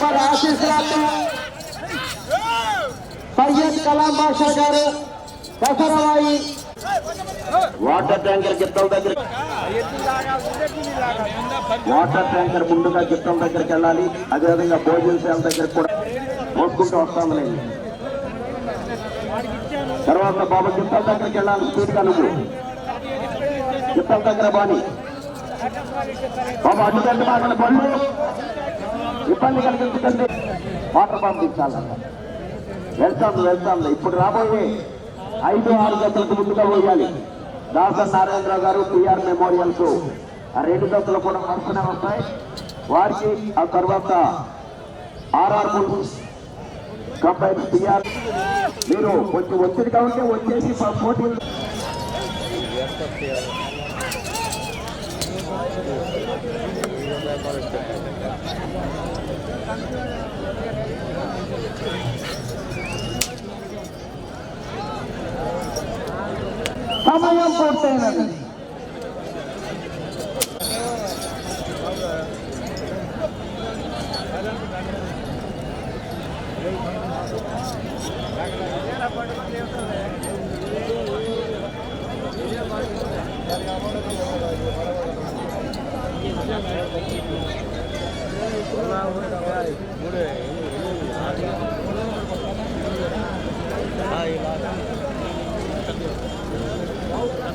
पर आशीष रातू फैयद कलाम बादशाह गारे दशरा भाई వాటర్ ట్యాంకర్ గిత్తల దగ్గర వాటర్ ట్యాంకర్ ముందుగా గిత్తల దగ్గరికి వెళ్ళాలి. అదేవిధంగా భోజన శాల దగ్గర కూడా మోసుకుంటూ వస్తాంలే తర్వాత బాబు గిత్తల దగ్గరికి వెళ్ళాలి. స్పీడ్గా నువ్వు. గిత్తల దగ్గర బాని బాబు అడ్డుకంటే మాటలు పళ్ళు ఇబ్బంది కలిగించకండి. వాటర్ పంపించాలన్న వెళ్తాను వెళ్తాను ఇప్పుడు రాబోయే ఐదు ఆరు గంటలకు ముందుగా పోయాలి. దాసన్ నారాయణరావు గారు పిఆర్ మెమోరియల్స్. ఆ రెండు దత్తలు కూడా వరుసనే వస్తాయి. వారికి ఆ తర్వాత ఆర్ఆర్ బుల్స్ కంపైన్ పిఆర్. మీరు కొంచెం ఒత్తిడిగా ఉంటే వచ్చేసి పోటీలు. Thank you. సమయం పూర్తయినది